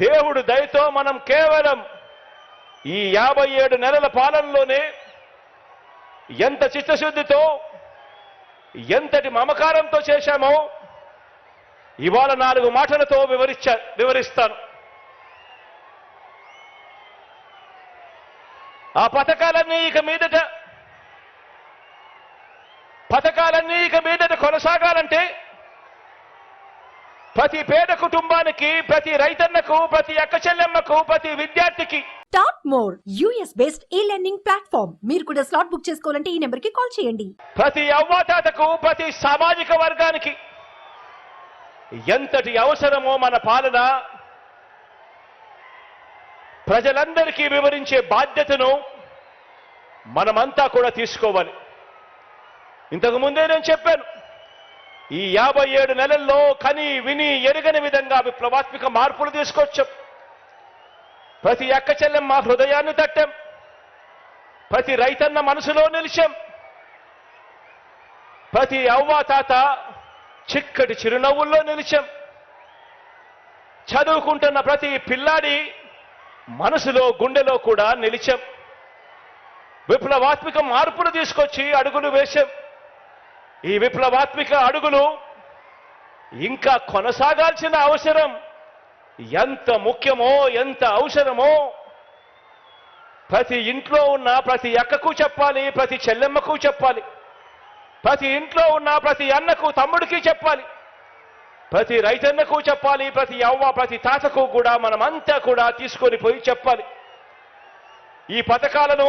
దేవుడు దయతో మనం కేవలం ఈ యాభై ఏడు నెలల పాలనలోనే ఎంత చిత్తశుద్ధితో ఎంతటి మమకారంతో చేశామో ఇవాళ నాలుగు మాటలతో వివరించ వివరిస్తాను. ఆ పథకాలన్నీ ఇక మీదట పథకాలన్నీ ఇక మీదట కొనసాగాలంటే ప్రతి పేద కుటుంబానికి ప్రతి రైతన్నకు ప్రతి అక్క చెల్లెమ్మకు ప్రతి విద్యార్థికి. Top more US based e learning platform మీరు కూడా స్లాట్ బుక్ చేసుకోవాలంటే ఈ నెంబర్కి కాల్ చేయండి. ప్రతి అవ్వాతాతకు ప్రతి సామాజిక వర్గానికి ఎంతటి అవసరమో మన పాలన ప్రజలందరికీ వివరించే బాధ్యతను మనమంతా కూడా తీసుకోవాలి. ఇంతకు ముందే నేను చెప్పాను ఈ యాభై ఏడు నెలల్లో కని విని ఎరగని విధంగా విప్లవాత్మిక మార్పులు తీసుకొచ్చాం. ప్రతి అక్క చెల్లెం మా హృదయాన్ని తట్టాం. ప్రతి రైతన్న మనసులో నిలిచాం. ప్రతి అవ్వ తాత చిక్కటి చిరునవ్వుల్లో నిలిచాం. చదువుకుంటున్న ప్రతి పిల్లాడి మనసులో గుండెలో కూడా నిలిచాం. విప్లవాత్మిక మార్పులు తీసుకొచ్చి అడుగులు వేశాం. ఈ విప్లవాత్మిక అడుగులు ఇంకా కొనసాగాల్సిన అవసరం ఎంత ముఖ్యమో ఎంత అవసరమో ప్రతి ఇంట్లో ఉన్న ప్రతి అక్కకు చెప్పాలి ప్రతి చెల్లెమ్మకు చెప్పాలి ప్రతి ఇంట్లో ఉన్న ప్రతి అన్నకు తమ్ముడికి చెప్పాలి ప్రతి రైతన్నకు చెప్పాలి ప్రతి అవ్వ ప్రతి తాతకు కూడా మనమంతా కూడా తీసుకొని పోయి చెప్పాలి. ఈ పథకాలను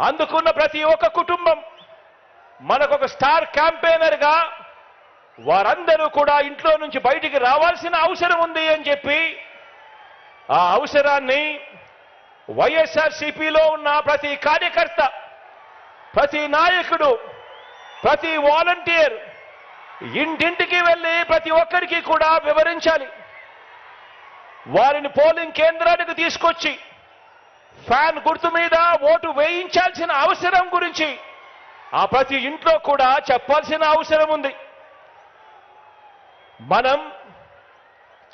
అందుకున్న ప్రతి ఒక్క కుటుంబం మనకొక స్టార్ క్యాంపెయినర్గా వారందరూ కూడా ఇంట్లో నుంచి బయటికి రావాల్సిన అవసరం ఉంది అని చెప్పి ఆ అవసరాన్ని వైఎస్ఆర్సీపీలో ఉన్న ప్రతి కార్యకర్త ప్రతి నాయకుడు ప్రతి వాలంటీర్ ఇంటింటికి వెళ్ళి ప్రతి ఒక్కరికి కూడా వివరించాలి. వారిని పోలింగ్ కేంద్రానికి తీసుకొచ్చి ఫ్యాన్ గుర్తు మీద ఓటు వేయించాల్సిన అవసరం గురించి ఆ ప్రతి ఇంట్లో కూడా చెప్పాల్సిన అవసరం ఉంది. మనం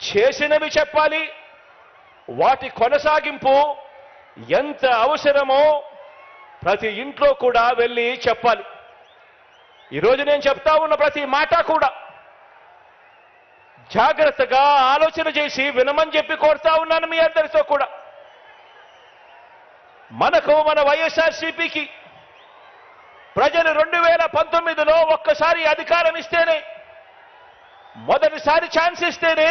చేసినవి చెప్పాలి వాటి కొనసాగింపు ఎంత అవసరమో ప్రతి ఇంట్లో కూడా వెళ్ళి చెప్పాలి. ఈరోజు నేను చెప్తా ఉన్న ప్రతి మాట కూడా జాగ్రత్తగా ఆలోచన చేసి వినమని చెప్పి కోరుతా ఉన్నాను మీ అందరితో కూడా. మనకు మన వైఎస్ఆర్సీపీకి ప్రజలు రెండు వేల పంతొమ్మిదిలో ఒక్కసారి అధికారం ఇస్తేనే మొదటిసారి ఛాన్స్ ఇస్తేనే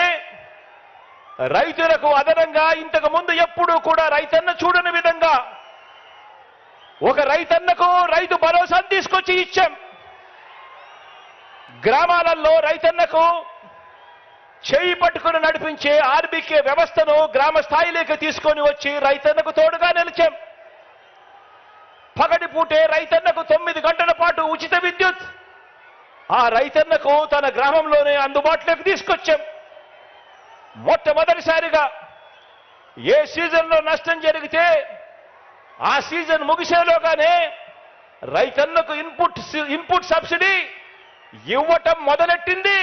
రైతులకు అదనంగా ఇంతకు ముందు ఎప్పుడూ కూడా రైతన్న చూడని విధంగా ఒక రైతన్నకు రైతు భరోసాను తీసుకొచ్చి ఇచ్చాం. గ్రామాలలో రైతన్నకు చేయి పట్టుకుని నడిపించే ఆర్బీకే వ్యవస్థను గ్రామ స్థాయిలోకి తీసుకొని వచ్చి రైతన్నకు తోడుగా నిలిచాం. పూటే రైతన్నకు తొమ్మిది గంటల పాటు ఉచిత విద్యుత్. ఆ రైతన్నకు తన గ్రామంలోనే అందుబాటులోకి తీసుకొచ్చాం. మొట్టమొదటిసారిగా ఏ సీజన్లో నష్టం జరిగితే ఆ సీజన్ ముగిసేలోగానే రైతన్నకు ఇన్పుట్ ఇన్పుట్ సబ్సిడీ ఇవ్వటం మొదలెట్టింది.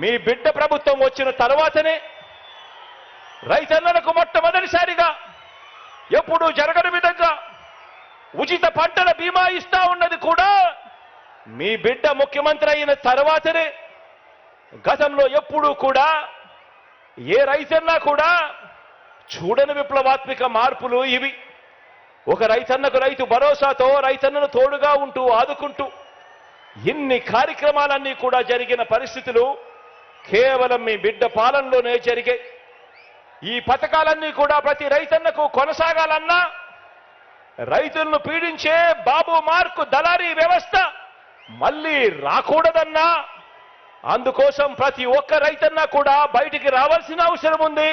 మీ బిడ్డ ప్రభుత్వం వచ్చిన తర్వాతనే. రైతన్నలకు మొట్టమొదటిసారిగా ఎప్పుడు జరగని ఉచిత పంటల బీమా ఇస్తా ఉన్నది కూడా మీ బిడ్డ ముఖ్యమంత్రి అయిన తర్వాతనే. గతంలో ఎప్పుడూ కూడా ఏ రైతన్నా కూడా చూడని విప్లవాత్మిక మార్పులు ఇవి. ఒక రైతన్నకు రైతు భరోసాతో రైతన్నను తోడుగా ఉంటూ ఆదుకుంటూ ఇన్ని కార్యక్రమాలన్నీ కూడా జరిగిన పరిస్థితులు కేవలం మీ బిడ్డ పాలనలోనే జరిగాయి. ఈ పథకాలన్నీ కూడా ప్రతి రైతన్నకు కొనసాగాలన్నా రైతులను పీడించే బాబు మార్కు దళారీ వ్యవస్థ మళ్ళీ రాకూడదన్నా? అందుకోసం ప్రతి ఒక్క రైతన్న కూడా బయటికి రావాల్సిన అవసరం ఉంది.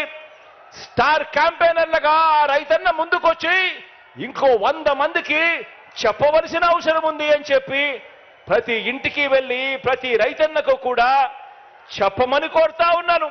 స్టార్ క్యాంపెయినర్లుగా ఆ రైతన్న ముందుకొచ్చి ఇంకో వంద మందికి చెప్పవలసిన అవసరం ఉంది అని చెప్పి ప్రతి ఇంటికి వెళ్ళి ప్రతి రైతన్నకు కూడా చెప్పమని కోరుతా ఉన్నాను.